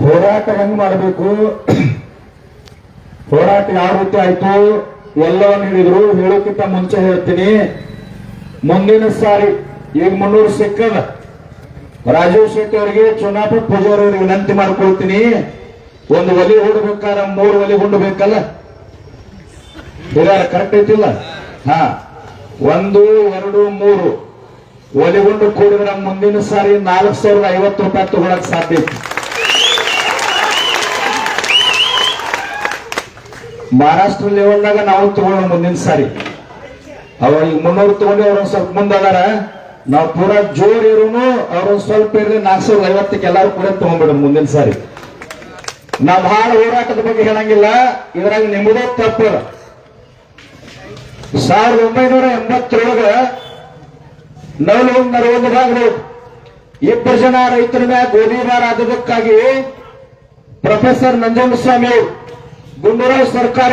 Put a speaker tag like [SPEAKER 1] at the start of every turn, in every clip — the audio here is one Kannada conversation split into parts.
[SPEAKER 1] ಹೋರಾಟ ಹೆಂಗ್ ಮಾಡಬೇಕು? ಹೋರಾಟ ಯಾವ ರೀತಿ ಆಯ್ತು? ಎಲ್ಲವನ್ನು ಹೇಳಿದ್ರು ಹೇಳೋಕ್ಕಿಂತ ಮುಂಚೆ ಹೇಳ್ತೀನಿ. ಮುಂದಿನ ಸಾರಿ ಈಗ ಮುನ್ನೂರು ಸಿಕ್ಕದ. ರಾಜೀವ್ ಶೆಟ್ಟಿ ಅವರಿಗೆ ಚುನಾಪು ವಿನಂತಿ ಮಾಡ್ಕೊಳ್ತೀನಿ. ಒಂದು ಒಲಿ ಹೊಡಬೇಕಾರ ಮೂರು ಒಲಿ ಹೊಂಡಬೇಕಲ್ಲ? ಕರೆಕ್ಟ್ ಐತಿಲ್ಲ? ಹಾ. ಒಂದು, ಎರಡು, ಮೂರು. ಒಲಿಗೊಂಡು ಕೂಡಿದ್ರೆ ಮುಂದಿನ ಸಾರಿ ನಾಲ್ಕು ಸಾವಿರದ ಐವತ್ತು ರೂಪಾಯಿ ತಗೊಳಕ್ ಸಾಧ್ಯ ಐತಿ. ಮಹಾರಾಷ್ಟ್ರ ಲೆವೆಲ್ನಾಗ ನಾವು ತಗೊಳ್ಳೋ ಮುಂದಿನ ಸಾರಿ. ಅವಾಗ ಈಗ ಮುನ್ನೂರು ತಗೊಂಡು ಅವ್ರ ಸ್ವಲ್ಪ ಮುಂದಾದಾರ ನಾವು ಪೂರಾ ಜೋರ್ ಇರೋನು, ಅವ್ರೊಂದ್ ಸ್ವಲ್ಪ ಇರಲಿ ನಾಲ್ಕು ಸಾವಿರದ ಐವತ್ತಕ್ಕೆ ಎಲ್ಲಾರು ಕೂಡ ತಗೊಂಡ್ಬಿಡ ಮುಂದಿನ ಸಾರಿ. ನಾವು ಬಹಳ ಹೋರಾಟದ ಬಗ್ಗೆ ಹೇಳಂಗಿಲ್ಲ. ಇದ್ರಾಗ ನಿಮ್ಮದೇ ತಪ್ಪು. ಸಾವಿರದ ಒಂಬೈನೂರ ಎಂಬತ್ತೊಳಗ ನವಲು ಒಂದು ಭಾಗಗಳು ಇಬ್ಬರು ಜನ ರೈತರ ಮ್ಯಾಗ ಗೋಲಿಬಾರ್ ಆದದಕ್ಕಾಗಿ ಪ್ರೊಫೆಸರ್ ನಂಜನಸ್ವಾಮಿ ಅವರು ಗುಂಡೂರಾವ್ ಸರ್ಕಾರ.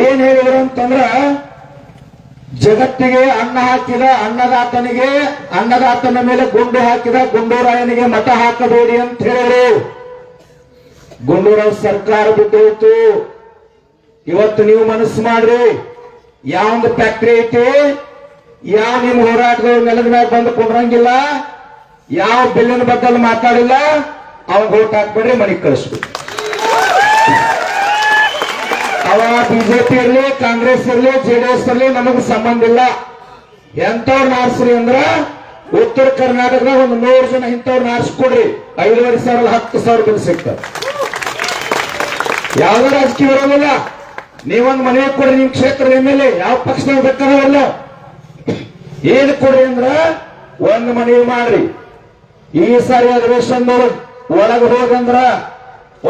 [SPEAKER 1] ಏನ್ ಹೇಳಿದ್ರು ಅಂತಂದ್ರ, ಜಗತ್ತಿಗೆ ಅನ್ನ ಹಾಕಿದ ಅನ್ನದಾತನಿಗೆ, ಅನ್ನದಾತನ ಮೇಲೆ ಗುಂಡು ಹಾಕಿದ ಗುಂಡೂರಾಯನಿಗೆ ಮತ ಹಾಕಬೇಡಿ ಅಂತ ಹೇಳಿದ್ರು. ಗುಂಡೂರಾವ್ ಸರ್ಕಾರ ಬಿಟ್ಟೋಯ್ತು ಇವತ್ತು ನೀವು ಮನಸ್ಸು ಮಾಡ್ರಿ. ಯಾವೊಂದು ಫ್ಯಾಕ್ಟ್ರಿ ಐತಿ, ಯಾವ ನಿಮ್ ಹೋರಾಟದವ್ರು ನೆಲದ ಮೇಲೆ ಬಂದು ಕೊಡ್ರಂಗಿಲ್ಲ ಯಾವ ಬಿಲ್ಲಿನ ಬದ್ದಲ್ಲಿ ಮಾತಾಡಿಲ್ಲ, ಅವಾಗ ಓಟ್ ಹಾಕ್ಬೇಡ್ರಿ, ಮನೆಗೆ ಕಳಿಸ್ಬೇಕು ಅವ ಬಿಜೆಪಿ ಇರ್ಲಿ, ಕಾಂಗ್ರೆಸ್ ಇರ್ಲಿ ಜೆಡಿಎಸ್ ಇರ್ಲಿ, ನಮಗ್ ಸಂಬಂಧ ಇಲ್ಲ. ಎಂತವ್ರ ನಾರ್ಸ್ರಿ ಅಂದ್ರ ಉತ್ತರ ಕರ್ನಾಟಕದಾಗ ಒಂದು ನೂರು ಜನ ಇಂಥವ್ರು ನಾರ್ಸ್ಕೊಡ್ರಿ. ಐದುವರೆ ಸಾವಿರ, ಹತ್ತು ಸಾವಿರ ಬಿಲ್ ಸಿಗ್ತದೆ. ಯಾವ ರಾಜಕೀಯ ಇರೋದಿಲ್ಲ ನೀವೊಂದು ಮನೆ ಕೊಡ್ರಿ, ನಿಮ್ ಕ್ಷೇತ್ರದ ಎಂ ಎಲ್ ಎ, ಯಾವ ಪಕ್ಷದಾಗ ಬೇಕಾದವಲ್ಲ ಏನ್ ಕೊಡ್ರಿ ಅಂದ್ರ ಒಂದ್ ಮನೆ ಮಾಡ್ರಿ. ಈ ಸಾರಿ ಅಧಿವೇಶನದವ್ರು ಒಳಗೆ ಹೋಗಂದ್ರ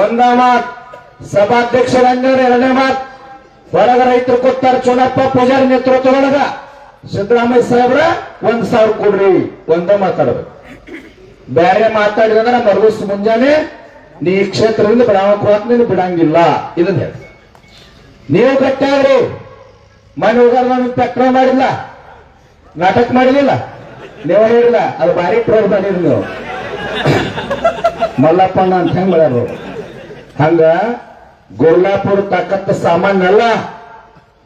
[SPEAKER 1] ಒಂದ ಮಾತ್. ಸಭಾಧ್ಯಕ್ಷರ ಅಂದ್ರ ಎರಡನೇ ಮಾತು ಹೊರಗ ರೈತರು ಕೊಡ್ತಾರ ಚುನಪ್ಪ ಪೂಜಾರಿ ನೇತೃತ್ವದೊಳಗ. ಸಿದ್ದರಾಮಯ್ಯ ಸಾಹೇಬ್ರ ಒಂದ್ ಸಾವಿರ ಕೊಡ್ರಿ, ಒಂದ ಮಾತಾಡ್ಬೇಕು ಬೇರೆ ನಮ್ಮ ಮರುದಿವ್ಸ ಮುಂಜಾನೆ ನೀ ಈ ಕ್ಷೇತ್ರದಿಂದ ಬಿಡಾವಕ್ ಹೋಗ್ತೀನಿ ಬಿಡಂಗಿಲ್ಲ ಇದನ್ನ ಹೇಳಿ. ನೀವು ಗಟ್ಟಾಗ್ರಿ ಮನೆ ಹೋಗಾರ ನಾನು ತಕ್ರ ಮಾಡಿಲ್ಲ, ನಾಟಕ ಮಾಡಿಲಿಲ್ಲ? ನೀವು ಹೇಳಿಲ್ಲ, ಅದು ಭಾರಿ ಪ್ರೋರ್ ಮಾಡಿರಿ ನೀವು. ಮಲ್ಲಪ್ಪಣ್ಣ ಅಂತ ಹೆಂಗ್ ಮಾಡ್ಯಾರ ಹಂಗ ಗುರ್ಲಾಪುರ ತಾಕತ್ತ ಸಾಮಾನ್ಯ ಅಲ್ಲ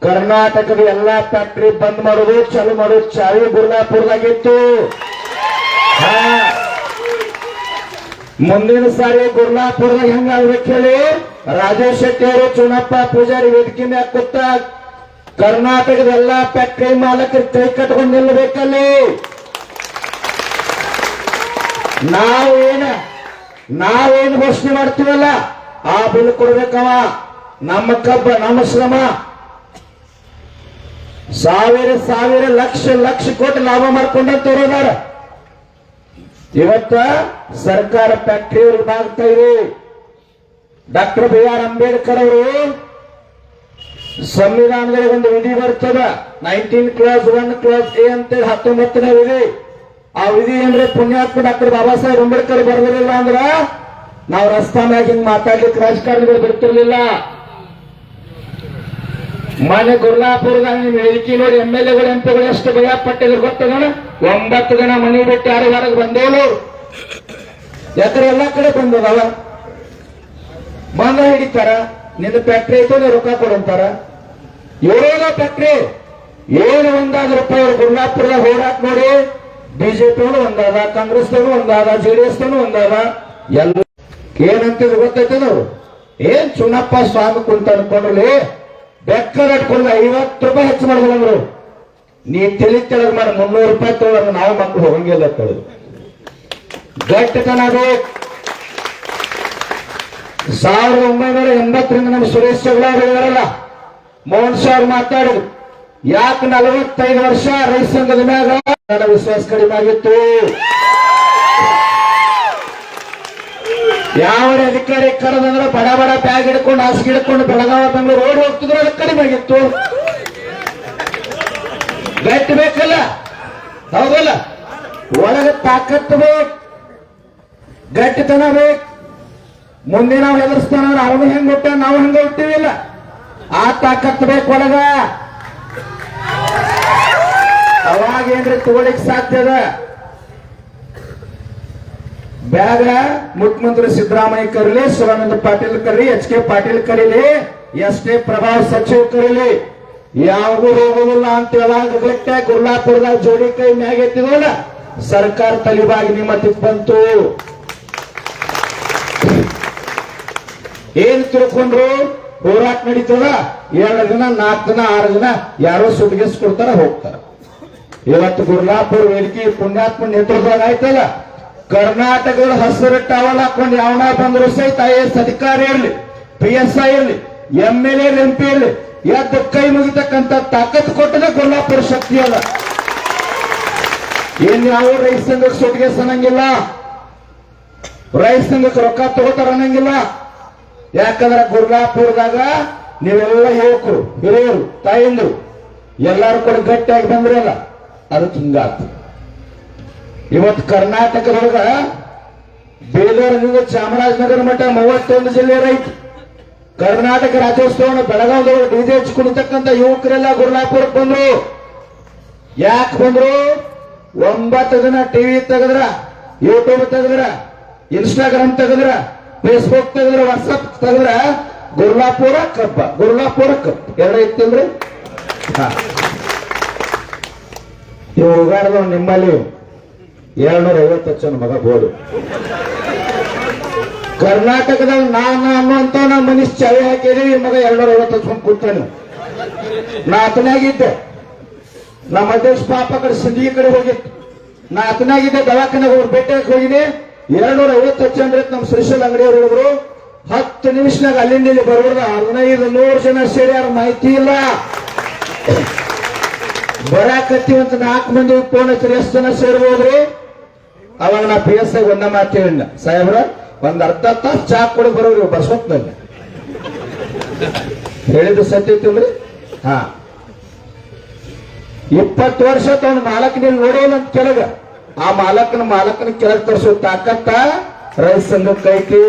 [SPEAKER 1] ಕರ್ನಾಟಕದ ಎಲ್ಲಾ ಫ್ಯಾಕ್ಟ್ರಿ ಬಂದ್ ಮಾಡೋದು, ಚಾಲು ಮಾಡೋದು ಚಾವಿ ಗುರ್ಲಾಪುರದಾಗಿತ್ತು ಮುಂದಿನ ಸಾರಿ ಗುರ್ಲಾಪುರದಾಗ ಹೆಂಗ ಆಗ್ಬೇಕು ಹೇಳಿ? ರಾಜೇಶ್ ಶೆಟ್ಟಿ ಅವರು ಚುನಪ್ಪ ಪೂಜಾರಿ ವೇದಿಕೆ ಮ್ಯಾಗ ಕೂತ ಕರ್ನಾಟಕದ ಎಲ್ಲಾ ಫ್ಯಾಕ್ಟರಿ ಮಾಲಕರು ಕೈ ಕಟ್ಕೊಂಡು ನಿಲ್ಲಬೇಕಲ್ಲಿ. ನಾವೇನ, ನಾವೇನು ಘೋಷಣೆ ಮಾಡ್ತೀವಲ್ಲ? ಆ ಬಿಲ್ ಕೊಡ್ಬೇಕವ. ನಮ್ಮ ಕಬ್ಬ, ನಮ್ಮ ಶ್ರಮ. ಸಾವಿರ ಸಾವಿರ, ಲಕ್ಷ ಲಕ್ಷ ಕೋಟಿ ಲಾಭ ಮಾಡ್ಕೊಂಡಂತವ್ರದಾರ ಇವತ್ತ ಸರ್ಕಾರ ಫ್ಯಾಕ್ಟ್ರಿ ಮಾಡ್ತಾ ಇದೆ. ಡಾಕ್ಟರ್ ಬಿ ಆರ್ ಅಂಬೇಡ್ಕರ್ ಅವರು ಸಂವಿಧಾನದಲ್ಲಿ ಒಂದು ವಿಧಿ ಬರ್ತದ. Nineteen clause one clause A ಅಂತೇಳಿ ಹತ್ತೊಂಬತ್ತನೇ ವಿಧಿ. ಆ ವಿಧಿ ಏನ್ರಿ ಪುಣ್ಯಾತ್ಮ ಡಾಕ್ಟರ್ ಬಾಬಾ ಸಾಹೇಬ್ ಅಂಬೇಡ್ಕರ್ ಬರೆದಿರಲಿಲ್ಲ ಅಂದ್ರ ನಾವು ರಸ್ತಾನಾಗ ಹಿಂಗ್ ಮಾತಾಡ್ಲಿಕ್ಕೆ ರಾಜಕಾರಣಿಗಳು ಬಿಡ್ತಿರ್ಲಿಲ್ಲ ಮನೆ ಗುರ್ಲಾಪುರದಾಗ ನಿಮ್ ಹೇಳಿಕೆ ನೋಡಿ ಎಂ ಎಲ್ ಎಗಳು ಎಂಪಿಗಳು ಎಷ್ಟು ಭಯ ಪಟ್ಟಿದ್ರು ಗೊತ್ತದಣ ಒಂಬತ್ತು ಜನ ಮನೆ ಬಿಟ್ಟು ಯಾರು ಹೊರಗೆ ಬಂದೇಳು ಯಾಕಂದ್ರೆ ಎಲ್ಲಾ ಕಡೆ ಬಂದದವ ಬಂದ ಹಿಡಿತಾರ ನಿನ್ನ ಫ್ಯಾಕ್ಟ್ರಿ ಐತೆ ನೀವು ರೊಕ್ಕ ಕೊಡಂತಾರ ಏನೋ ಫ್ಯಾಕ್ಟ್ರಿ ಏನು ಒಂದಾದ ರೂಪಾಯಿ ಅವ್ರು ಗುರ್ಲಾಪುರದಾಗ ಹೋರಾಟ ನೋಡಿ ಬಿಜೆಪಿ ಒಂದಾದ, ಕಾಂಗ್ರೆಸ್ ಒಂದಾದ ಜೆಡಿಎಸ್ ಒಂದಾದ. ಎಲ್ಲ ಏನಂತಿದ್ರು ಗೊತ್ತೈತೆ ನಾವು ಏನ್ ಚುನಪ್ಪ ಸ್ವಾಮಿ ಕುಂತ ಅನ್ಕೊಂಡ್ರಲ್ಲಿ? ಬೆಕ್ಕದ ಇಟ್ಕೊಂಡು ಐವತ್ತು ರೂಪಾಯಿ ಹೆಚ್ಚು ಮಾಡಿದ್ರು ನೀ ತಿಳಿ ತೆಳಗ್ ಮಾಡಿ, ಮುನ್ನೂರು ರೂಪಾಯಿ ತಗೊಂಡ್ರೆ ನಾವು ಮಕ್ಕಳು ಹೋಗಂಗಿಲ್ಲ ಕಳೆದು ಗಟ್ಟಿತನ ಬೇಕು ಸಾವಿರದ ಒಂಬೈನೂರ ಎಂಬತ್ತರಿಂದ ನಮ್ಮ ಸುರೇಶ್ ಚೌಡಾರಲ್ಲ ಮೋಹನ್ ಶಾ ಅವ್ರು ಮಾತಾಡಿದ್ರು. ಯಾಕೆ ನಲವತ್ತೈದು ವರ್ಷ ರೈತ ಸಂಘದ ಮ್ಯಾಗ ನನ್ನ ವಿಶ್ವಾಸ ಕಡಿಮೆ ಆಗಿತ್ತು? ಯಾವ ಅಧಿಕಾರಿ ಕರೆದಂದ್ರೆ ಬಡ ಬಡ ಬ್ಯಾಗ್ ಹಿಡ್ಕೊಂಡು, ಹಾಸಿಗೆ ಹಿಡ್ಕೊಂಡು ಬೆಳಗಾವ, ಬೆಂಗಳೂರು ರೋಡ್ ಹೋಗ್ತಿದ್ರು ಅದಕ್ಕೆ ಕಡಿಮೆ ಆಗಿತ್ತು. ಗಟ್ಟಿ ಬೇಕಲ್ಲ? ಹೌದಲ್ಲ? ಒಳಗೆ ತಾಕತ್ತು ಬೇಕು. ಗಟ್ಟಿತನ ಬೇಕು. ಮುಂದೆ ನಾವು ಎದುರಿಸ್ತಾನ ಅವನು ಹೆಂಗ್ ಹುಟ್ಟ ನಾವು ಹೆಂಗ ಹುಟ್ಟಿವಿಲ್ಲ ಆ ತಾಕತ್ತು ಬೇಕು ಒಳಗ. ಅವಾಗ ಏನ್ರಿ ತಗೊಳಿಕ್ ಸಾಧ್ಯದ ಬ್ಯಾಗ ಮುಖ್ಯಮಂತ್ರಿ ಸಿದ್ದರಾಮಯ್ಯ ಕರೀಲಿ, ಶಿವಾನಂದ ಪಾಟೀಲ್ ಕರೀಲಿ, ಎಚ್ ಕೆ ಪಾಟೀಲ್ ಕರೀಲಿ, ಎಸ್ ಟಿ ಪ್ರಭಾವ್ ಸಚಿವ್ ಕರೀಲಿ. ಯಾವಾಗೂ ಹೋಗುದಿಲ್ಲ ಅಂತ ಹೇಳಾಗ ಗಟ್ಟೆ ಜೋಡಿ ಕೈ ಮ್ಯಾಗ ಸರ್ಕಾರ ತಲೆಬಾಗಿ ನಿಮ್ಮ ಬಂತು. ಏನ್ ತಿಳ್ಕೊಂಡ್ರು? ಹೋರಾಟ ನಡೀತದ? ಎರಡು ದಿನ ನಾಲ್ಕ ದಿನ, ಆರು ದಿನ ಯಾರೋ ಸುಟ್ಗಿಸ್ಕೊಡ್ತಾರ, ಹೋಗ್ತಾರ. ಇವತ್ತು ಗುರ್ಲಾಪುರ ವೇದಿಕೆ ಪುಣ್ಯಾತ್ಮ ನೇತೃತ್ವದಾಗ ಆಯ್ತಲ್ಲ? ಕರ್ನಾಟಕದ ಹಸಿರು ಟವಲ್ ಹಾಕೊಂಡು ಯಾವನ ಬಂದ್ರು ಸಹಿತ ಐ ಎಸ್ ಅಧಿಕಾರಿ ಇರ್ಲಿ, ಪಿ ಎಸ್ ಐ ಇರ್ಲಿ M L A, M P ಇರ್ಲಿ, ಎದ್ದು ಕೈ ಮುಗಿತಕ್ಕಂತ ತಾಕತ್ ಕೊಟ್ಟರೆ ಕೊಲ್ಲಾಪುರ ಶಕ್ತಿ ಅದ. ಏನ್ ಯಾವ ರೈತ ಸಂಘಕ್ಕೆ ಸುಟ್ಟಿಗೆ ಅನ್ನಂಗಿಲ್ಲ ರೈತ ಸಂಘಕ್ಕೆ ರೊಕ್ಕ ತಗೋತಾರ ಅನ್ನಂಗಿಲ್ಲ. ಯಾಕಂದ್ರೆ ಗುರ್ಲಾಪುರದಾಗ ನೀವೆಲ್ಲ ಯುವಕರು, ಹಿರಿಯರು, ತಾಯಂದ್ರು, ಎಲ್ಲಾರು ಕೂಡ ಗಟ್ಟಿಯಾಗಿ ಬಂದ್ರಲ್ಲ, ಅದು ಹಿಂಗಾತು ಇವತ್ತು ಕರ್ನಾಟಕದೊಳಗ ಬೀದರ್ನಿಂದ ಚಾಮರಾಜನಗರ ಮಠ ಮೂವತ್ತೊಂದು ಜಿಲ್ಲೆ ರೈತ. ಕರ್ನಾಟಕ ರಾಜ್ಯೋತ್ಸವನ ಬೆಳಗಾವದೊಳಗೆ ಡಿಜೆ ಹಚ್ಕೊಂಡಿರ್ತಕ್ಕಂಥ ಯುವಕರೆಲ್ಲ ಗುರ್ಲಾಪುರಕ್ಕೆ ಬಂದ್ರು. ಯಾಕೆ ಬಂದ್ರು? ಒಂಬತ್ತು ದಿನ ಟಿವಿ ತೆಗೆದ್ರ ಯೂಟ್ಯೂಬ್ ತೆಗೆದ್ರ ಇನ್ಸ್ಟಾಗ್ರಾಮ್ ತೆಗೆದ್ರ ಫೇಸ್ಬುಕ್ ತೆಗೆದ್ರ ವಾಟ್ಸಪ್ ತೆಗೆದ್ರ ಗುರ್ಲಾಪುರ ಕಬ್ಬ. ಗುರ್ಲಾಪುರ ಕಬ್ಬ. ಎರಡು ಐತಿಲ್ರಿ ಹಾ. ನಿಮ್ಮಲ್ಲಿ ಎರಡ್ನೂರ ಐವತ್ತು ಜನ ಮಗ ಬೋಡು ಕರ್ನಾಟಕದಾಗ ನಾನು ಅನ್ನುವಂತ ನಮ್ಮ ಮನಸ್ ಚಾವಿ ಹಾಕಿದೀವಿ ಮಗ ಎರಡ್ನೂರ ಐವತ್ತು ಹಚ್ಕೊಂಡ್ ಕೂತಾನೆ ನಾ ಅತನಾಗಿದ್ದೆ ನಮ್ಮ ಅಧ್ಯಕ್ಷ ಪಾಪ ಕಡೆ ಸಿಂಧಿ ಕಡೆ ಹೋಗಿತ್ತು. ನಾ ಅತನಾಗಿದ್ದೆ ದವಾಖಾನೆ ಹೋಗಿ ಭೇಟಿಯಾಗಿ ಹೋಗಿನಿ ಎರಡ್ನೂರ ಐವತ್ತು ಹಚ್ಚಂದ್ರೆ ನಮ್ಮ ಶ್ರೀಶೈಲ ಅಂಗಡಿಯವರು ಹೇಳಿದ್ರು, ಹತ್ತು ನಿಮಿಷನಾಗ ಅಲ್ಲಿಂದ ಇಲ್ಲಿ ಬರೋದ ಹದಿನೈದು ನೂರು ಜನ ಸೇರ್ಯಾರ, ಮಾಹಿತಿ ಇಲ್ಲ. ಬರಾಕತ್ತೀವಂತ ನಾಲ್ಕು ಮಂದಿ ಫೋನ್ ಹಚ್ಚಿರಿ ಎಷ್ಟು ಜನ ಸೇರ್ಬೋದ್ರಿ? ಅವಾಗ ನಾ ಪಿ ಎಸ್ ಐ ಒಂದ ಮಾತು ಹೇಳಿನ ಸಾಹೇಬ್ರ, ಒಂದ್ ಅರ್ಧ ತಾಸು ಚಾ ಕೊಡ ಬರೋರಿ ಬರ್ಸೋತ್ನಲ್ಲಿ ಹೇಳಿದ್ರು ಸತ್ಯ ಹಾ. ಇಪ್ಪತ್ತು ವರ್ಷ ತಗೊಂಡು ಮಾಲಕನ ನೋಡಿಲ್ಲ ಅಂತ ಕೆಳಗ. ಆ ಮಾಲಕನ ಮಾಲಕನ ಕೆಳಗ್ ತರಿಸೋ ತಾಕತ್ತ ರೈತ ಸಂಘಕ್ಕೆ ಐತಿ.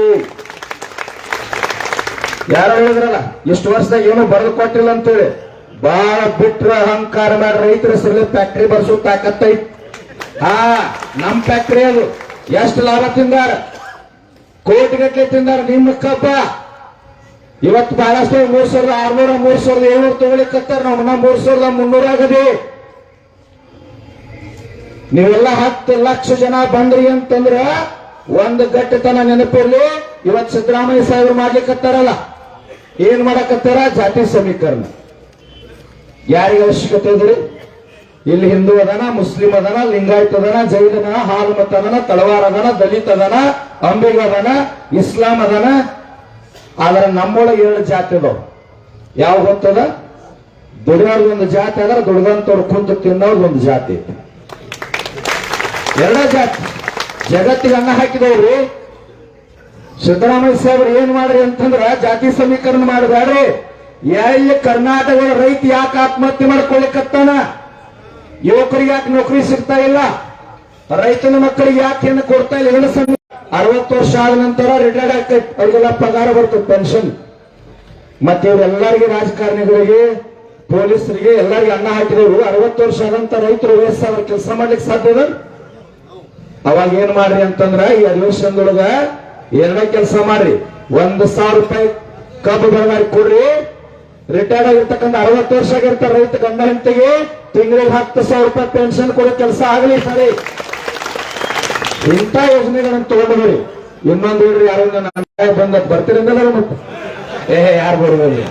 [SPEAKER 1] ಯಾರು ಹೇಳಿದ್ರಲ್ಲ, ಇಷ್ಟು ವರ್ಷದಾಗ ಏನು ಬರೆದು ಕೊಟ್ಟಿಲ್ಲ ಅಂತೇಳಿ. ಬಾಳ ಬಿಟ್ರ ಅಹಂಕಾರ ಮಾಡಿ ರೈತರ ಹೆಸರಲ್ಲಿ ಫ್ಯಾಕ್ಟ್ರಿ ಬರ್ಸೋ ತಾಕತ್ತ ಐತಿ. ಹಾ, ನಮ್ ಫ್ಯಾಕ್ಟ್ರಿ ಅದು. ಎಷ್ಟು ಲಾಭ ತಿಂದಾರ? ಕೋಟಿಗಟ್ಟಲೆ ತಿಂದಾರ ನಿಮ್ಮ ಕಬ್ಬ. ಇವತ್ತು ಬಹಳಷ್ಟು ಮೂರ್ ಸಾವಿರದ ಆರ್ನೂರ, ಮೂರ್ ಸಾವಿರದ ಏಳ್ನೂರ ತಗೊಳಿಕತ್ತಾರ ನಾವು ನಮ್ಮ ಮೂರ್ ಸಾವಿರದ ಮುನ್ನೂರ ಆಗದಿ ನೀವೆಲ್ಲ ಹತ್ತು ಲಕ್ಷ ಜನ ಬಂದ್ರಿ ಅಂತಂದ್ರ ಒಂದು ಗಟ್ಟಿತನ ನೆನಪಿರ್ಲಿ. ಇವತ್ತು ಸಿದ್ದರಾಮಯ್ಯ ಸಾಹೇಬ್ರು ಮಾಡ್ಲಿಕ್ಕತ್ತಾರಲ್ಲ ಏನ್ ಮಾಡಕತ್ತಾರ? ಜಾತಿ ಸಮೀಕರಣ. ಯಾರಿಗೆ ಅವಶ್ಯಕತೆ ಇದ್ರಿ? ಇಲ್ಲಿ ಹಿಂದೂ ಅದನ, ಮುಸ್ಲಿಂ ಅದನ, ಲಿಂಗಾಯತ್ ಅದನ, ಜೈನ ಅದನ, ಹಾಲ್ಮತ್ ಅದನ, ತಳವಾರ ಅದನ, ದಲಿತ ಅದನ, ಅಂಬಿಗ ಅದನ, ಇಸ್ಲಾಂ ಅದನ. ಆದ್ರೆ ನಮ್ಮೊಳಗೆ ಏಳು ಜಾತಿ ಅದಾವ. ಯಾವ ಗೊತ್ತದ? ದುಡಿಯೋರ್ದು ಒಂದು ಜಾತಿ ಅದ್ರ ದುಡ್ದಂತವ್ರು ಕುಂತು ತಿನ್ನೋರ್ದು ಒಂದು ಜಾತಿ ಐತಿ. ಎರಡ ಜಾತಿ. ಜಗತ್ತಿಗೆ ಅನ್ನ ಹಾಕಿದವ್ರಿ. ಸಿದ್ದರಾಮಯ್ಯ ಸಾಹೇಬ್ರು ಏನ್ ಮಾಡ್ರಿ ಅಂತಂದ್ರ ಜಾತಿ ಸಮೀಕರಣ ಮಾಡಬೇಡ್ರಿ ಎಲ್ಲಿ ಕರ್ನಾಟಕದ ರೈತ ಯಾಕೆ ಆತ್ಮಹತ್ಯೆ ಮಾಡ್ಕೊಳಿಕತ್ತಾನ ಯುವಕರಿಗೆ ಯಾಕೆ ನೌಕರಿ ಸಿಗ್ತಾ ಇಲ್ಲ? ರೈತನ ಮಕ್ಕಳಿಗೆ ಯಾಕೆ ಏನು ಕೊಡ್ತಾ ಇಲ್ಲ? ಹೆಣ್ಣು ಸಂಘ ಅರವತ್ತು ವರ್ಷ ಆದ ನಂತರ ರಿಟೈರ್ಡ್ ಆಗ್ತೈತೆ ಅವ್ರಿಗೆಲ್ಲ ಪಗಾರ ಬರ್ತದೆ ಪೆನ್ಷನ್ ಮತ್ತೆ ಇವರೆಲ್ಲರಿಗೆ ರಾಜಕಾರಣಿಗಳಿಗೆ, ಪೊಲೀಸರಿಗೆ, ಎಲ್ಲರಿಗೆ ಅನ್ನ ಹಾಕಿದವರು. ಅರವತ್ತು ವರ್ಷ ಆದಂತ ರೈತರು ವಯಸ್ಸಾದ್ರ ಕೆಲಸ ಮಾಡ್ಲಿಕ್ಕೆ ಸಾಧ್ಯದ ಅವಾಗ ಏನ್ ಮಾಡ್ರಿ ಅಂತಂದ್ರ, ಈ ಅಧಿವೇಶನದೊಳಗ ಎರಡೇ ಕೆಲಸ ಮಾಡ್ರಿ. ಒಂದು ಸಾವಿರ ರೂಪಾಯಿ ಕಬ್ಬು ಬೆಳಗಾರಿ ಕೊಡ್ರಿ. ರಿಟೈರ್ಡ್ ಆಗಿರ್ತಕ್ಕಂಥ ಅರವತ್ತು ವರ್ಷ ಆಗಿರ್ತಾರ ರೈತ ಗಂಡ ಹೆಂಡತಿಗೆ, ತಿಂಗಳಿಗೆ ಹತ್ತು ಸಾವಿರ ರೂಪಾಯಿ ಪೆನ್ಷನ್ ಕೊಡೋ ಕೆಲಸ ಆಗಲಿ ಸರಿ. ಇಂಥ ಯೋಜನೆಗಳನ್ನು ತಗೊಂಡ್ರಿ ಇನ್ನೊಂದು ಹೇಳ್ರಿ, ಯಾರು ಬಂದ ಬರ್ತೀರಂದಲ್ಲ ಮತ್ತೆ. ಏಹೆ ಯಾರು ಬರ್ಬೋದು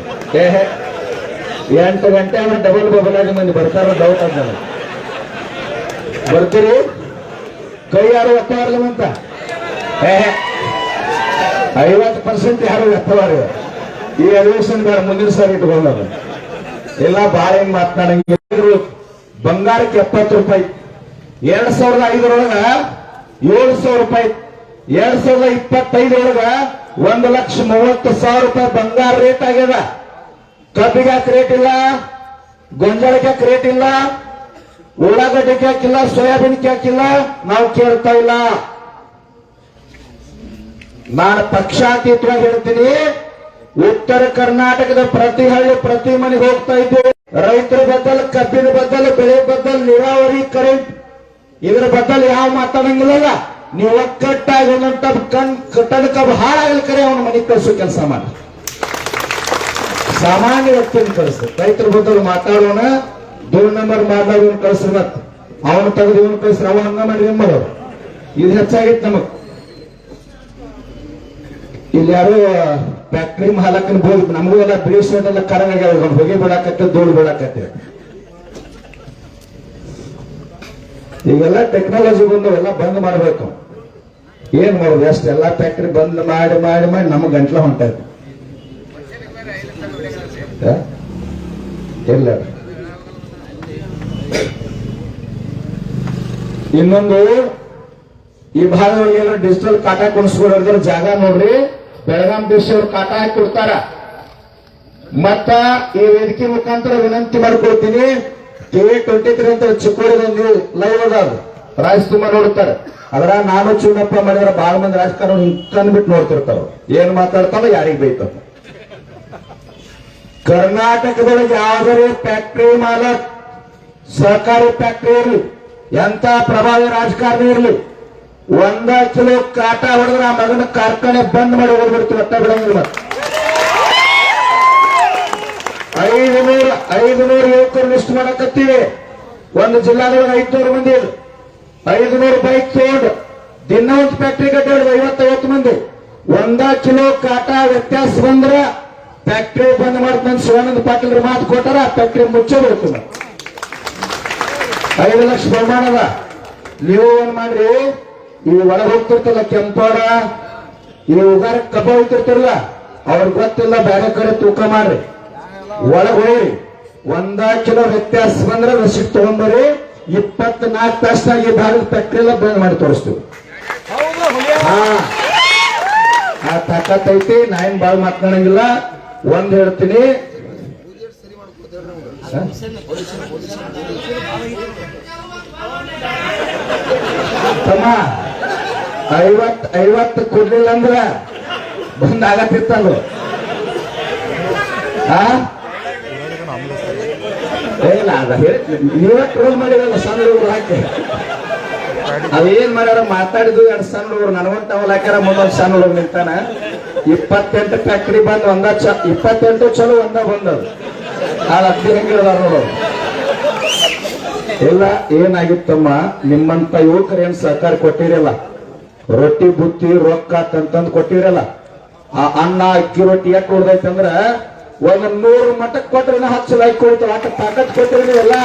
[SPEAKER 1] ಏಹೆ ಎಂಟು ಗಂಟೆ ಆಮೇಲೆ ಡಬಲ್ ಬಬಲ್ ಆಗಿ ಮಂದಿ ಬರ್ತಾರ ಡೌಟ್ ಅಂತ. ಬರ್ತೀರಿ? ಕೈ ಯಾರು ಎತ್ತವಾರ್ಲವಂತ ಏಹೆ ಐವತ್ತು ಪರ್ಸೆಂಟ್ ಯಾರು ಎತ್ತವಾರಿ ಈ ಅಧಿವೇಶನ ಮುಂದಿನ ಸಾರಿ ಇಟ್ಕೊಂಡದ ಎಲ್ಲ ಬಾಳ ಹೆಂಗ್ ಮಾತನಾಡಂಗಿಲ್ಲ ಬಂಗಾರಕ್ಕೆ ಎಪ್ಪತ್ತು ರೂಪಾಯಿ. ಎರಡ್ ಸಾವಿರದ ಐದರೊಳಗ ಏಳು ಸಾವಿರ ರೂಪಾಯಿ. ಎರಡ್ ಸಾವಿರದ ಇಪ್ಪತ್ತೈದರೊಳಗ ಒಂದು ಲಕ್ಷ ಮೂವತ್ತು ಸಾವಿರ ರೂಪಾಯಿ ಬಂಗಾರ ರೇಟ್ ಆಗ್ಯದ. ಕಬ್ಬಿಗೆ ರೇಟ್ ಇಲ್ಲ. ಗೊಂಜಾಳಕ್ಕೆ ರೇಟ್ ಇಲ್ಲ. ಉಳ್ಳಾಗಡ್ಡಿಗೆ ಹಾಕಿಲ್ಲ. ಸೋಯಾಬೀನ್ಗೆ ಹಾಕಿಲ್ಲ. ನಾವು ಕೇಳ್ತಾ ಇಲ್ಲ. ನಾನು ಪಕ್ಷಾತೀತವಾಗಿ ಹೇಳ್ತೀನಿ. ಉತ್ತರ ಕರ್ನಾಟಕದ ಪ್ರತಿ ಹಳ್ಳಿ ಪ್ರತಿ ಮನೆಗೆ ಹೋಗ್ತಾ ಇದ್ದೇವೆ ರೈತರ ಬದಲ್, ಕಬ್ಬಿನ ಬದಲ್, ಬೆಳೆ ಬದಲ್, ನೀರಾವರಿ ಕರೆಂಟ್ ಇದರ ಬದಲ್ ಯಾವ ಮಾತಾಡಂಗಿಲ್ಲ ನೀವು ಒಕ್ಕಟ್ಟಾಗಿ ಒಂದೊಂದು ಕಣ್ ಕಟ್ಟಡ ಕಬ್ಬು ಹಾಳಾಗಲಿ ಕರೆ, ಅವನ ಮನೆಗೆ ಕಳಿಸೋ ಕೆಲಸ ಮಾಡಿ. ಸಾಮಾನ್ಯ ವ್ಯಕ್ತಿಯನ್ನು ಕಳಿಸ್ತಾರೆ ರೈತರ ಬದಲು ಮಾತಾಡೋಣ, ದೂರ ನಂಬರ್ ಮಾತಾಡೋನ್ ಕಳಿಸ್ರಿ ಮತ್ತೆ ಅವನು ತೆಗೆದು ಇವನು ಕಳಿಸ್ರಿ, ಅವ ಹಂಗ ಮಾಡಿ ಮಾಡೋರು ಇದು ಹೆಚ್ಚಾಗಿತ್ತು ನಮಗ್. ಇಲ್ಲಿ ಯಾರು ಫ್ಯಾಕ್ಟ್ರಿ ಮಾಲಕನ ಬೋಲ್ ನಮಗೂ ಎಲ್ಲ ಬಿಳಿ ಶರ್ಟ್ ಎಲ್ಲ ಕರಂಗ ಹೊಗೆ ಬಿಡಾಕತ್ತೆ ಧೂಳು ಬಿಡಾಕತ್ತೆ ಈಗೆಲ್ಲ ಟೆಕ್ನಾಲಜಿ ಬಂದು ಎಲ್ಲ ಬಂದ್ ಮಾಡ್ಬೇಕು. ಏನ್ ಮಾಡೋದು? ಎಷ್ಟು ಎಲ್ಲ ಫ್ಯಾಕ್ಟ್ರಿ ಬಂದ್ ಮಾಡಿ ಮಾಡಿ ಮಾಡಿ ನಮ್ಗೆ ಗಂಟ್ಲ ಹೊಂಟೈತೆ. ಇಲ್ಲ. ಇನ್ನೊಂದು, ಈ ಭಾಗದೊಳಗೆ ಏನೋ ಡಿಜಿಟಲ್ ಕಾಟ ಕುಣಿಸ್ಕೊಡೋದ್ರ ಜಾಗ ನೋಡ್ರಿ. ಬೆಳಗಾಂ ದೇಶವ್ರು ಕಾಟ ಹಾಕಿ ಕೊಡ್ತಾರ ಮತ್ತ ಈ ವೇದಿಕೆ ಮುಖಾಂತರ ವಿನಂತಿ ಮಾಡ್ಕೊಳ್ತೀನಿ ಟಿವಿ ಟ್ವೆಂಟಿ ತ್ರೀ ಅಂತ ಚಿಕ್ಕೋಡಿದಲ್ಲಿ ಲೈವ್ ಅದಾವ ರಾಜ್ ತುಂಬಾ ನೋಡ್ತಾರೆ ಅದ್ರ ನಾನು ಚೂನಪ್ಪ ಮಾಡಿದ್ರೆ ಬಹಳ ಮಂದಿ ರಾಜಕಾರಣ ಹಿಂಕಂದ್ಬಿಟ್ಟು ನೋಡ್ತಿರ್ತಾರ ಏನ್ ಮಾತಾಡ್ತಾವ ಯಾರಿಗ್ ಬೈತಾವ ಕರ್ನಾಟಕದೊಳಗೆ ಯಾವ್ದಾರು ಫ್ಯಾಕ್ಟ್ರಿ ಮಾಲಕ್ ಸಹಕಾರಿ ಫ್ಯಾಕ್ಟ್ರಿ ಇರಲಿ ಎಂತ ಪ್ರಭಾವಿ ರಾಜಕಾರಣಿ ಇರಲಿ ಒಂದ ಕಿಲೋ ಕಾಟ ಹೊಡೆದ್ರೆ ಆ ಮಗನ ಕಾರ್ಖಾನೆ ಬಂದ್ ಮಾಡಿ ಹೋಗ್ಬಿಡ್ತೀವಿ ಒಟ್ಟ ಬಿಡಂಗಿಲ್ಲ. ಐದು ನೂರು ಐದು ನೂರು ಯುವಕರು ಲಿಸ್ಟ್ ಮಾಡಕತ್ತೀವಿ. ಒಂದು ಜಿಲ್ಲಾದೊಳಗೆ ಐದ್ನೂರು ಮಂದಿ ಐದು ನೂರು ಬೈಕ್ ತಗೊಂಡು ದಿನ ಒಂದು ಫ್ಯಾಕ್ಟ್ರಿ ಕಟ್ಟಿದ್ರು, ಐವತ್ತೈವತ್ತು ಮಂದಿ. ಒಂದ ಕಿಲೋ ಕಾಟ ವ್ಯತ್ಯಾಸ ಬಂದ್ರ ಫ್ಯಾಕ್ಟ್ರಿ ಬಂದ್ ಮಾಡ್ತಂದ್ ಶಿವಾನಂದ ಪಾಟೀಲ್ ಮಾತು ಕೊಟ್ಟಾರ ಫ್ಯಾಕ್ಟ್ರಿ ಮುಚ್ಚಬೇಕು ಐದು ಲಕ್ಷ ಪ್ರಮಾಣದ. ನೀವು ಏನ್ ಮಾಡ್ರಿ? ಈ ಒಳಗೆ ಹೋಗ್ತಿರ್ತಲ್ಲ ಕೆಂಪೋಡ. ಈ ಉಗಾರ ಕಬ್ಬ ಹೋಗ್ತಿರ್ತಿರಲ್ಲ ಅವ್ರ ಗೊತ್ತಿಲ್ಲ ಬೇರೆ ಕಡೆ ತೂಕ ಮಾಡ್ರಿ. ಒಳಗೆ ಹೋಗ್ರಿ. ಒಂದ ಕಿಲೋ ವ್ಯತ್ಯಾಸ ಬಂದ್ರೆ ರಸೀದ್ ತಗೊಂಡ್ರಿ ಇಪ್ಪತ್ನಾಲ್ಕು ತಾಸ್ನಾಗ ಈ ಭಾಗದ ಫ್ಯಾಕ್ಟ್ರಿ ಬಂದ್ ಮಾಡಿ ತೋರಿಸ್ತೀವಿ. ಆ ತಾಕತ್ ಐತಿ, ನಾ ಏನ್ ಬಾಳ್ ಮಾತನಾಡಂಗಿಲ್ಲ. ಒಂದ್ ಹೇಳ್ತೀನಿ. ತಮ್ಮ ಐವತ್ ಐವತ್ತು ಕೊಡ್ಲಿಲ್ಲ ಅಂದ್ರ ಬಂದ್ ಆಗತ್ತಿತ್ತಲ್ಲ. ಆ? ಇಲ್ಲ ಅದ ನೀವೇ ಟ್ರೋಲ್ ಮಾಡಿರಲ್ಲ ಸಣ್ಣ ಹುಡುಗರು ಹಾಕಿ. ಅವೇನ್ ಮಾಡ್ಯಾರ, ಮಾತಾಡಿದ್ದು ಎರಡ್ ಸಣ್ಣ ಹುಡುಗರು ನನಗೊಂದು ಟವಲ್ ಹಾಕ್ಯಾರ, ಮುಂದೊಂದ್ ಸಣ್ಣ ಹುಡುಗ ನಿಂತಾನ. ಇಪ್ಪತ್ತೆಂಟು ಫ್ಯಾಕ್ಟ್ರಿ ಬಂದ್ ಒಂದ ಚ, ಇಪ್ಪತ್ತೆಂಟು ಚಲೋ ಒಂದ ಬಂದದು. ಆ ಅತ್ತಿ ಹೆಂಗಿದಾರ ನೋಡು. ಇಲ್ಲ, ಏನಾಗಿತ್ತಮ್ಮ, ನಿಮ್ಮಂತ ಯುವಕರು ಏನ್ ಸಹಕಾರ ಕೊಟ್ಟಿರಲ್ಲ ರೊಟ್ಟಿ ಬುತ್ತಿ ರೊಕ್ಕ ತಂದ್ ಕೊಟ್ಟಿರಲ್ಲ. ಆ ಅನ್ನ, ಅಕ್ಕಿ ರೊಟ್ಟಿ ಯಾಕೆ ಉಳ್ದೈತಂದ್ರ ಒಂದ್ ನೂರು ಮಟ್ಟಕ್ಕೆ ಕೊಟ್ರೆ ಹತ್ತು ಲೈಕ್ ಕೊಡ್ತಾರೆ ಆಟ ತಾಕತ್ ಕೊಟ್ಟಿರಿ ಎಲ್ಲ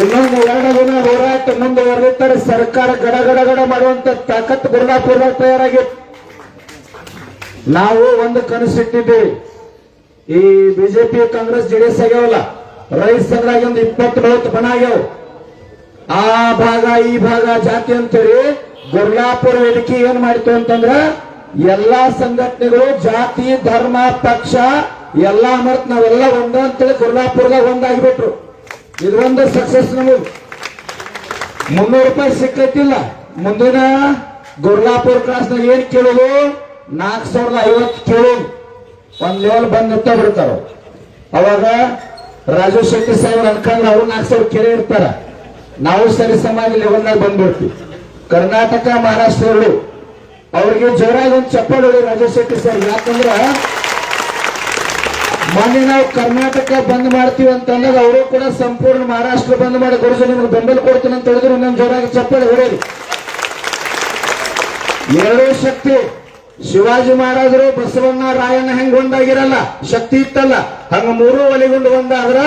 [SPEAKER 1] ಇನ್ನೊಂದು ಎರಡು ದಿನ ಹೋರಾಟ ಮುಂದುವರೆದಿರ್ತಾರೆ ಸರ್ಕಾರ ಗಡ ಗಡ ಗಡ ಮಾಡುವಂತ ತಾಕತ್ ಗುರುನಾಪುರ ತಯಾರಾಗಿ. ನಾವು ಒಂದು ಕನಸಿಟ್ಟಿದ್ದೀವಿ. ಈ ಬಿಜೆಪಿ, ಕಾಂಗ್ರೆಸ್ ಜೆಡಿಎಸ್ ಆಗ್ಯಾವಲ್ಲ. ರೈತ ಸಂಘದಾಗ ಒಂದು ಇಪ್ಪತ್ತು ನಲವತ್ತು ಬಣ ಆಗ್ಯಾವ. ಆ ಭಾಗ, ಈ ಭಾಗ ಜಾತಿ ಅಂತೇಳಿ ಗುರ್ಲಾಪುರ ವೇದಿಕೆ ಏನ್ ಮಾಡಿತು ಅಂತಂದ್ರ ಎಲ್ಲಾ ಸಂಘಟನೆಗಳು, ಜಾತಿ, ಧರ್ಮ, ಪಕ್ಷ, ಎಲ್ಲಾ ಮರ್ತ್ ನಾವೆಲ್ಲ ಒಂದ ಅಂತೇಳಿ ಗುರ್ಲಾಪುರದಾಗ ಒಂದಾಗಿಬಿಟ್ರು ಇದೊಂದು ಸಕ್ಸಸ್ ನಮಗ್ ಮುನ್ನೂರು ರೂಪಾಯಿ ಸಿಕ್ಕೈತಿಲ್ಲ ಮುಂದಿನ ಗುರ್ಲಾಪುರ ಕ್ಲಾಸ್ನಾಗ ಏನ್ ಕೇಳೋದು? ನಾಲ್ಕು ಸಾವಿರದ ಐವತ್ತು ಕೇಳೋದು. ಒಂದ್ ಲೆವೆಲ್ ಬಂದ್ ನಿಂತ ಬಿಡ್ತಾರ ಅವಾಗ ರಾಜು ಶೆಟ್ಟಿ ಸಾಹೇಬ್ರು ಅನ್ಕೊಂಡ್ರೆ ಅವ್ರು ನಾಲ್ಕು ಸಾವಿರ ಕೆರೆ ಇರ್ತಾರ ನಾವು ಸರಿ ಸಮಾಜ ಲೆವೆಲ್ನಾಗ ಬಂದ್ಬಿಡ್ತೀವಿ. ಕರ್ನಾಟಕ ಮಹಾರಾಷ್ಟ್ರ ಎರಡು ಅವ್ರಿಗೆ ಜೋರಾಗಿ ಒಂದು ಚಪ್ಪಾಳೆ ರಾಜು ಶೆಟ್ಟಿ ಸರ್. ಯಾಕಂದ್ರೆ ಮೊನ್ನೆ ನಾವು ಕರ್ನಾಟಕ ಬಂದ್ ಮಾಡ್ತೀವಿ ಅಂತಂದಾಗ ಅವರು ಕೂಡ ಸಂಪೂರ್ಣ ಮಹಾರಾಷ್ಟ್ರ ಬಂದ್ ಮಾಡಿ ಗುರುಜಿ ನಿಮ್ಗೆ ಬೆಂಬಲ ಕೊಡ್ತೀನಿ ಅಂತ ಹೇಳಿದ್ರು, ಇನ್ನೊಂದು ಜೋರಾಗಿ ಚಪ್ಪಾಳೆ ಹೊಡೆಯಿರಿ ಎರಡೂ ಶಕ್ತಿ ಶಿವಾಜಿ ಮಹಾರಾಜರು, ಬಸವಣ್ಣ, ರಾಯಣ್ಣ ಹೆಂಗ್ ಒಂದಾಗಿರಲ್ಲ? ಶಕ್ತಿ ಇತ್ತಲ್ಲ. ಹಂಗ ಮೂರು ಒಲಿಗೊಂಡು ಒಂದಾದ್ರ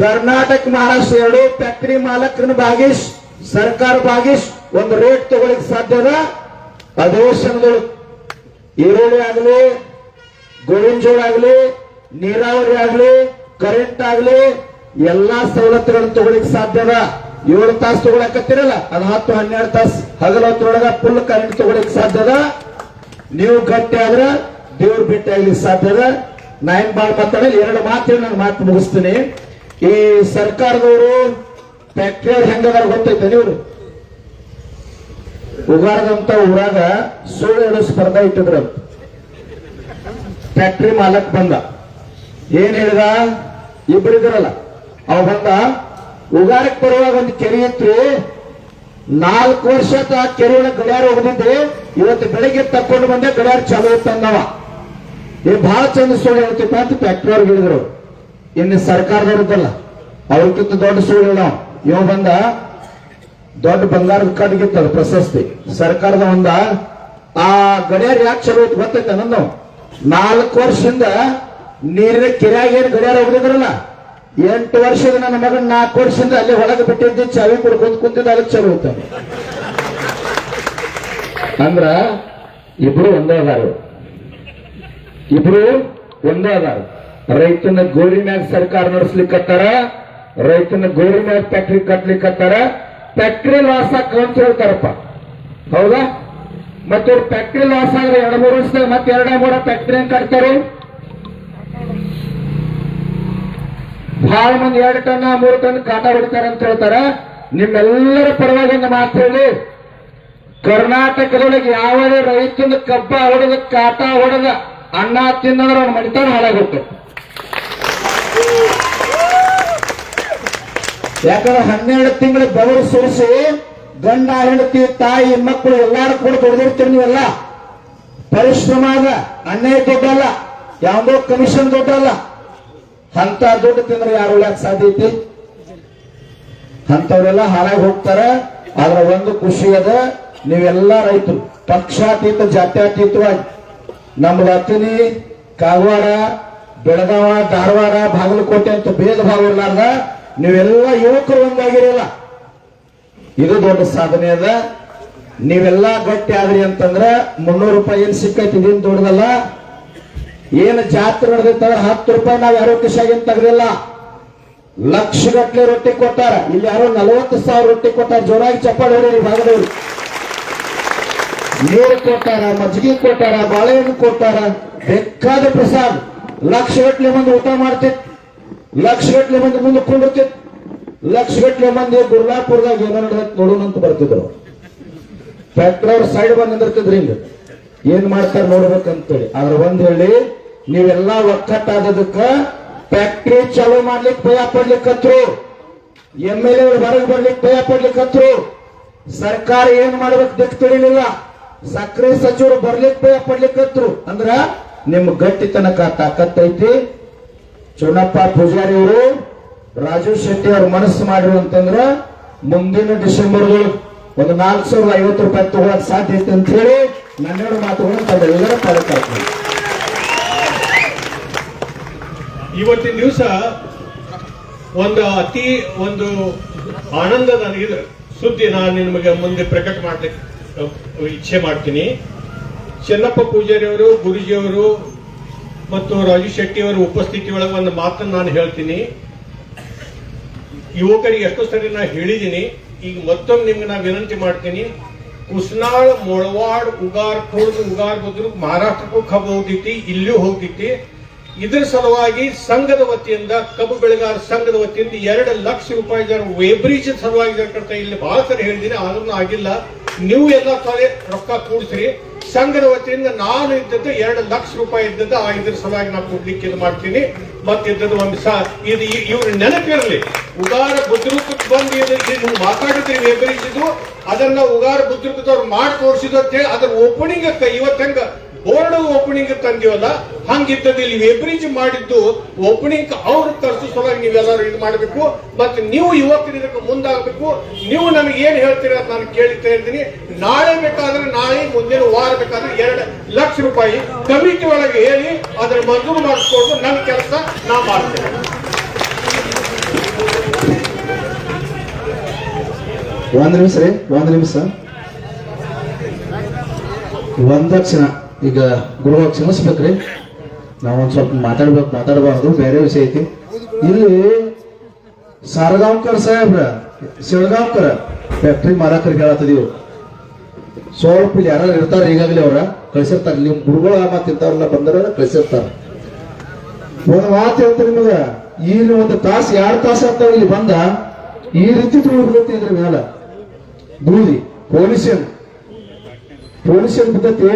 [SPEAKER 1] ಕರ್ನಾಟಕ ಮಹಾರಾಷ್ಟ್ರ ಎರಡು ಫ್ಯಾಕ್ಟರಿ ಮಾಲಕರನ್ನ ಭಾಗಿಸ್, ಸರ್ಕಾರ ಭಾಗಿಸ್, ಒಂದು ರೇಟ್ ತಗೊಳಿಕ್ ಸಾಧ್ಯದ ಅಧಿವೇಶನಗಳು ಈರುಳ್ಳಿ ಆಗಲಿ ಗೋವಿನ ಜೋಳ ಆಗಲಿ, ನೀರಾವರಿ ಆಗಲಿ ಕರೆಂಟ್ ಆಗಲಿ, ಎಲ್ಲಾ ಸವಲತ್ತುಗಳನ್ನು ತಗೊಳಿಕ್ ಸಾಧ್ಯದ ಏಳು ತಾಸು ತಗೊಳಕತ್ತಿರಲ್ಲ ಅದು ಹತ್ತು ಹನ್ನೆರಡು ತಾಸು ಹಗಲೊತ್ತರೊಳಗ ಫುಲ್ ಕರೆಂಟ್ ತಗೊಳಿಕ್ ಸಾಧ್ಯದ ನೀವು ಗಟ್ಟಿ ಆದ್ರ ದೇವ್ರ ಭೇಟಿ ಆಗ್ಲಿಕ್ಕೆ ಸಾಧ್ಯದ ನಾ ಏನ್ ಬಾಳ್ ಮಾತಾಡಲಿ ಎರಡು ಮಾತು ನಾನು ಮಾತು ಮುಗಿಸ್ತೀನಿ. ಈ ಸರ್ಕಾರದವರು ಫ್ಯಾಕ್ಟ್ರಿ ಹೆಂಗದಾರ ಗೊತ್ತೈತೆ ನೀವು ಉಗಾರದಂತ ಊರಾಗ ಸುಳ್ಳು ಹೇಳೋ ಸ್ಪರ್ಧಾ ಇಟ್ಟಿದ್ರ ಫ್ಯಾಕ್ಟ್ರಿ ಮಾಲಕ್ ಬಂದ. ಏನ್ ಹೇಳಿದ? ಇಬ್ಬರಿದ್ರಲ್ಲ ಅವ ಬಂದ ಉಗಾರಕ್ ಬರುವಾಗ ಒಂದು ಕೆರೆ ಇತ್ತು ನಾಲ್ಕು ವರ್ಷ ಆ ಕೆರೆಯ ಗಡಿಯಾರ ಹೋಗದಿದ್ದೆ ಇವತ್ತು ಬೆಳಗ್ಗೆ ತಕ್ಕೊಂಡು ಬಂದೆ, ಗಡಿಯಾರ ಚಾಲು ತಂದವ ಏ ಬಹಳ ಚಂದ ಸುಳ್ಳು ಹೇಳ್ತಿಪ್ಪ ಅಂತ ಫ್ಯಾಕ್ಟ್ರಿ ಅವ್ರಿಗೆ ಹೇಳಿದ್ರು ಇನ್ನು ಸರ್ಕಾರದವ್ರದ್ದಲ್ಲ. ಅವ್ರಿಗಿಂತ ದೊಡ್ಡ ಸುಳ್ಳು ನಾವು ಇವ ಬಂದ ದೊಡ್ಡ ಬಂಗಾರದ ಕಡ್ಗಿತ್ತದ ಪ್ರಶಸ್ತಿ. ಸರ್ಕಾರದ ಒಂದ. ಆ ಗಡಿಯಾರ ಯಾಕೆ ಚಲೋ ಐತಿ ಗೊತ್ತೈತೆ ನಂದು? ನಾಲ್ಕು ವರ್ಷದಿಂದ ನೀರಿನ ಕೆರೆಯಾಗ ಏನು ಗಡಿಯಾರ ಹೋಗಿದ್ರಲ್ಲ ಎಂಟು ವರ್ಷದ ನನ್ನ ಮಗನ್ ನಾಲ್ಕು ವರ್ಷದಿಂದ ಅಲ್ಲಿ ಒಳಗೆ ಬಿಟ್ಟಿದ್ದೆ ಚಾವಿ ಕುಡ್ಕೊಂಡ್ ಕುಂತಿದ್ದ ಅದಕ್ಕೆ ಚಲೋ ಐತೆ ಅಂದ್ರ ಇಬ್ರು ಒಂದೇ ಅದಾರು. ಇಬ್ರು ಒಂದೇ ಅದಾರ. ರೈತನ ಗೋರಿ ಮ್ಯಾಗ ಸರ್ಕಾರ ನಡೆಸ್ಲಿಕ್ಕತ್ತಾರ? ರೈತನ ಗೋರಿ ಮ್ಯಾಗ ಫ್ಯಾಕ್ಟ್ರಿ ಕಟ್ಲಿಕ್ಕತ್ತಾರ? ಫ್ಯಾಕ್ಟ್ರಿ ಲಾಸ್ ಅಂತ ಹೇಳ್ತಾರಪ್ಪ. ಹೌದಾ? ಮತ್ತೆ ಫ್ಯಾಕ್ಟ್ರಿ ಲಾಸ್ ಆದ್ರೆ ಎರಡು ಮೂರು ವರ್ಷದಾಗ ಮತ್ತೆ ಎರಡ ಮೂರ ಫ್ಯಾಕ್ಟ್ರಿ ಹೆಂಗ್ ಕಟ್ತಾರೆ? ಬಹಳ ಮಂದಿ ಎರಡು ಟನ್, ಮೂರು ಟನ್ ಕಾಟ ಹೊಡಿತಾರೆ ಅಂತ ಹೇಳ್ತಾರ. ನಿಮ್ಮೆಲ್ಲರ ಪರವಾಗಿ ಮಾತು ಹೇಳಿ. ಕರ್ನಾಟಕದೊಳಗೆ ಯಾವುದೇ ರೈತನ ಕಬ್ಬ ಹೊಡೆದ, ಕಾಟ ಹೊಡೆದ ಅಣ್ಣ ತಿನ್ನದ್ರೆ ಅವ್ನ ಮಣಿತಾನ ಹಾಳಾಗುತ್ತೆ. ಯಾಕಂದ್ರೆ ಹನ್ನೆರಡು ತಿಂಗಳು ಬೆವರು ಸುರಿಸಿ, ಗಂಡ, ಹೆಂಡತಿ, ತಾಯಿ, ಮಕ್ಕಳು ಎಲ್ಲಾರು ಕೂಡ ದುಡಿದಿರ್ತೀರಿ ನೀವೆಲ್ಲ. ಪರಿಶ್ರಮ ಅದ, ಅನ್ಯಾಯ ದೊಡ್ಡಲ್ಲ ಯಾವುದೋ ಕಮಿಷನ್ ದೊಡ್ಡಲ್ಲ ಅಂತ ದುಡ್ಡು ತಿಂದ್ರೆ ಯಾರು ಉಳ್ಯಾಕ ಸಾಧ್ಯ ಐತಿ? ಅಂತವ್ರೆಲ್ಲ ಹಾಳಾಗಿ ಹೋಗ್ತಾರ, ಆದ್ರ ಒಂದು ಖುಷಿ ಅದ, ನೀವೆಲ್ಲ ರೈತರು, ಪಕ್ಷಾತೀತ, ಜಾತ್ಯಾತೀತವಾಗಿ. ನಮ್ಮ ಅತಿನಿ, ಕಾಗವಾಡ, ಬೆಳಗಾವ, ಧಾರವಾಡ, ಬಾಗಲಕೋಟೆ ಅಂತ ಭೇದ ಭಾವ ನೀವೆಲ್ಲ ಯುವಕರು ಒಂದಾಗಿರಲ್ಲ. ಇದು ದೊಡ್ಡ ಸಾಧನೆ ಅದ. ನೀವೆಲ್ಲ ಗಟ್ಟಿ ಆದ್ರಿ ಅಂತಂದ್ರ ಮುನ್ನೂರು ರೂಪಾಯಿ ಏನ್ ಸಿಕ್ಕೈತಿ, ಇದೇನ್ ದೊಡ್ಡದಲ್ಲ. ಏನ್ ಜಾತ್ರೆ ನಡೆದೈತಂದ್ರ ಹತ್ತು ರೂಪಾಯಿ ನಾವು ಯಾರೋ ಕಿಶಾಗಿನ್ ತೆಗ್ದಿಲ್ಲ. ಲಕ್ಷ ಗಟ್ಟಲೆ ರೊಟ್ಟಿ ಕೊಟ್ಟಾರ. ಇಲ್ಲಿ ಯಾರೋ ನಲವತ್ತು ಸಾವಿರ ರೊಟ್ಟಿ ಕೊಟ್ಟಾರ. ಜೋರಾಗಿ ಚಪ್ಪಾಳೆ ಹೊಡಿ ಭಾಗದವ್ರು. ನೀರು ಕೊಟ್ಟಾರ, ಮಜ್ಜಿಗೆ ಕೊಟ್ಟಾರ, ಬಾಳೆಹಣ್ಣು ಕೊಟ್ಟಾರ, ಬೇಕಾದ ಪ್ರಸಾದ್. ಲಕ್ಷ ಗಟ್ಟಲೆ ಬಂದು ಊಟ ಮಾಡ್ತಿತ್ ಲಕ್ಷ ಗಟ್ಲೆ ಮಂದಿ ಮುಂದೆ ಕುಂಡಿರ್ತಿತ್ತು ಲಕ್ಷ ಗಟ್ಲೆ ಮಂದಿ ಗುರ್ಲಾಪುರದಾಗ ಏನೋ ನಡೆದ ನೋಡೋಣ ಅಂತ ಬರ್ತಿದ್ರು. ಫ್ಯಾಕ್ಟ್ರಿ ಅವ್ರ ಸೈಡ್ ಬಂದ್ ನಿಂದಿರ್ತಿದ್ರಿ ಹಿಂಗ. ಏನ್ ಮಾಡ್ತಾರ ನೋಡ್ಬೇಕಂತೇಳಿ. ಆದ್ರೆ ಒಂದ್ ಹೇಳಿ, ನೀವೆಲ್ಲಾ ಒಕ್ಕಟ್ಟಾದದಕ್ಕ ಫ್ಯಾಕ್ಟ್ರಿ ಚಾಲೂ ಮಾಡ್ಲಿಕ್ಕೆ ಭಯ ಪಡ್ಲಿಕ್ಕತ್ರು. ಎಂ ಎಲ್ ಎ ಹೊರಗೆ ಬರ್ಲಿಕ್ಕೆ ಭಯ ಪಡ್ಲಿಕ್ಕತ್ರು. ಸರ್ಕಾರ ಏನ್ ಮಾಡ್ಬೇಕು ದಿಕ್ ತಿಳಿಲಿಲ್ಲ. ಸಕ್ರೆ ಸಚಿವರು ಬರ್ಲಿಕ್ಕೆ ಭಯ ಪಡ್ಲಿಕ್ಕತ್ರು. ಅಂದ್ರ ನಿಮ್ ಗಟ್ಟಿತನಕ ತಾಕತ್ತೈತಿ. ಚುನಪ್ಪ ಪೂಜಾರಿ ಅವರು ರಾಜೀವ್ ಶೆಟ್ಟಿ ಅವ್ರ ಮನಸ್ಸು ಮಾಡಿರು ಅಂತಂದ್ರ ಮುಂದಿನ ಡಿಸೆಂಬರ್ ಒಂದು ನಾಲ್ಕು ಸಾವಿರದ ಐವತ್ತು ರೂಪಾಯಿ ತಗೊಳಕ್ ಸಾಧ್ಯ ಐತೆ ಅಂತ ಹೇಳಿ ನನ್ನೆರಡು ಮಾತುಗಳನ್ನು ಪಾಲಕಾಗ್ತದೆ
[SPEAKER 2] ಇವತ್ತಿನ ದಿವಸ ಒಂದು ಅತಿ ಒಂದು ಆನಂದ ನನಗೆ ಸುದ್ದಿ ನಾನು ನಿಮಗೆ ಮುಂದೆ ಪ್ರಕಟ ಮಾಡ್ಲಿಕ್ಕೆ ಇಚ್ಛೆ ಮಾಡ್ತೀನಿ. ಚೆನ್ನಪ್ಪ ಪೂಜಾರಿ ಅವರು ಗುರುಜಿಯವರು ಮತ್ತು ರಾಜು ಶೆಟ್ಟಿ ಅವರ ಉಪಸ್ಥಿತಿ ಒಳಗೆ ಒಂದು ಮಾತನ್ನು ನಾನು ಹೇಳ್ತೀನಿ. ಯುವಕರಿಗೆ ಎಷ್ಟೋ ಸರಿ ನಾ ಹೇಳಿದ್ದೀನಿ ಈಗ ಮತ್ತೊಮ್ಮೆ ನಿಮ್ಗೆ ನಾ ವಿನಂತಿ ಮಾಡ್ತೀನಿ. ಕುಸ್ನಾಳ್, ಮೊಳವಾಡ್, ಉಗಾರ್ ಕೋಳ್ ಉಗಾರ್ ಬದ್ರು ಮಹಾರಾಷ್ಟ್ರಕ್ಕೂ ಕಬ್ಬು ಹೋಗ್ತೈತಿ ಇಲ್ಲೂ ಹೋಗ್ತೈತಿ. ಇದ್ರ ಸಲುವಾಗಿ ಸಂಘದ ವತಿಯಿಂದ, ಕಬ್ಬು ಬೆಳೆಗಾರ ಸಂಘದ ವತಿಯಿಂದ ಎರಡು ಲಕ್ಷ ರೂಪಾಯಿ ಜನ ವೇಬ್ರಿಜ್ ಸಲುವಾಗಿ ಇಲ್ಲಿ ಬಹಳ ಸರಿ ಹೇಳಿದ್ದೀನಿ ಆದ್ರೂ ಆಗಿಲ್ಲ. ನೀವು ಎಲ್ಲ ಸಾರಿ ರೊಕ್ಕ ಕೂಡಿಸ್ರಿ. ಸಂಘದ ವತಿಯಿಂದ ನಾನು ಇದ್ದದ್ದು ಎರಡು ಲಕ್ಷ ರೂಪಾಯಿ ಇದ್ದದ್ದು ಆ ಇದ್ರ ಸಲುವಾಗಿ ನಾನು ಕೊಡ್ಲಿಕ್ಕೆ ಇದು ಮಾಡ್ತೀನಿ. ಮತ್ತೆ ಇದ್ದದ್ದು ಒಂದು ಸಹ ಇದು ಇವ್ರ ನೆನಪಿರಲಿ. ಉಗಾರ ಬುದ್ಧಿರೂಪಕ್ಕೆ ಬಂದು ಇದು ಇದು ಮಾತಾಡಿದ್ರೆ ಇದು ಅದನ್ನ ಉಗಾರ ಬುದ್ಧಿರೂಪದವ್ರು ಮಾಡಿ ತೋರಿಸಿದ್ರು ಅಂತ ಹೇಳಿ ಅದ್ರ ಓಪನಿಂಗ್ ಇವತ್ತು ಬೋರ್ಡ್ ಓಪನಿಂಗ್ ತಂದಿವಲ್ಲ, ಹಂಗಿದ್ದದ್ದು ಇಲ್ಲಿ ವೆಬ್ರಿಜ್ ಮಾಡಿದ್ದು ಓಪನಿಂಗ್ ಅವ್ರು ಸಲುವಾಗಿ ನೀವೆಲ್ಲರೂ ಇದು ಮಾಡಬೇಕು. ಮತ್ತೆ ನೀವು ಯುವಕರು ಇದಕ್ಕೆ ಮುಂದಾಗಬೇಕು. ನೀವು ನನಗೆ ಏನ್ ಹೇಳ್ತೀರಾ ನಾನು ಕೇಳ್ತಾ ಇದ್ದೀನಿ ನಾಳೆ ಬೇಕಾದ್ರೆ ನಾಳೆ, ಮುಂದಿನ ವಾರ ಬೇಕಾದ್ರೆ ಎರಡು ಲಕ್ಷ ರೂಪಾಯಿ ಕಮಿಟಿ ಒಳಗೆ ಹೇಳಿ ಅದರ ಮಂಜೂರು ಮಾಡಿಸ್ಕೊಂಡು ನನ್ನ ಕೆಲಸ ನಾ ಮಾಡ್ತೇನೆ
[SPEAKER 1] ಒಂದ್ ನಿಮಿಷ ರೀ, ಒಂದ್ ನಿಮಿಷ. ಒಂದ ಕ್ಷಣ ಈಗ ಗುರುಗಳು ಕ್ಷಮಿಸ್ಬೇಕ್ರಿ. ನಾವು ಒಂದ್ ಸ್ವಲ್ಪ ಮಾತಾಡ್ಬೇಕು, ಮಾತಾಡಬಾರ್ದು ಬೇರೆ ವಿಷಯ ಐತಿ. ಇಲ್ಲಿ ಸಾರಗಾಂವ್ಕರ್ ಸಾಹೇಬ್ರ ಶಿವಗಾಂವ್ಕರ ಫ್ಯಾಕ್ಟ್ರಿ ಮಾರಾಕರಿಗೆ ಹೇಳತ್ತದೀವಿ ಸ್ವಲ್ಪ ಇಲ್ಲಿ ಯಾರು ಇರ್ತಾರೆ ಈಗಾಗಲೇ ಅವ್ರ, ಕಳ್ಸಿರ್ತಾರ. ನಿಮ್ ಗುರುಗಳ ಮಾತಿಂತವ್ರನ್ನ ಬಂದ್ರ ಕಳ್ಸಿರ್ತಾರ. ಒಂದ್ ಮಾತು ಹೇಳ್ತಾರೆ ನಿಮಗ. ಇಲ್ಲಿ ಒಂದು ತಾಸು, ಎರಡು ತಾಸು ಅಂತ ಇಲ್ಲಿ ಬಂದ, ಈ ರೀತಿ ತುಳಿಬಿಡುತ್ತೆ ಇದ್ರ ಮೇಲೆ ಬೂದಿ ಪೊಲೀಸನ್ ಪೊಲೀಸನ್ ಬಿದ್ದತಿ.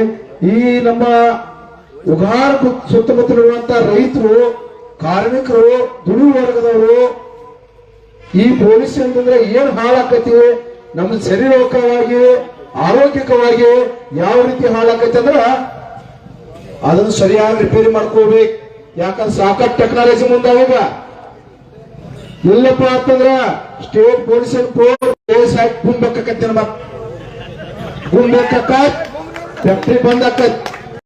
[SPEAKER 1] ಈ ನಮ್ಮ ಉಗಾರ ಸುತ್ತಮುತ್ತಲಿರುವಂತ ರೈತರು, ಕಾರ್ಮಿಕರು ದುಡಿಯುವ ವರ್ಗದವರು, ಈ ಪೊಲೀಸ್ ಅಂತಂದ್ರೆ ಏನ್ ಹಾಳಾಕತಿ ನಮ್ಮ ಶರೀರಕವಾಗಿ ಆರೋಗ್ಯಕವಾಗಿ ಯಾವ ರೀತಿ ಹಾಳಾಕತಿ ಅಂದ್ರ ಅದನ್ನು ಸರಿಯಾಗಿ ರಿಪೇರಿ ಮಾಡ್ಕೋಬೇಕು. ಯಾಕಂದ್ರೆ ಸಾಕಷ್ಟು ಟೆಕ್ನಾಲಜಿ ಮುಂದಾವಾಗ ಇಲ್ಲಪ್ಪ ಅಂತಂದ್ರ ಸ್ಟೇಟ್ ಪೊಲೀಸ್ ಕೇಸ್ ಹಾಕಿ ಫ್ಯಾಕ್ಟ್ರಿ ಬಂದ್ ಆಕತ್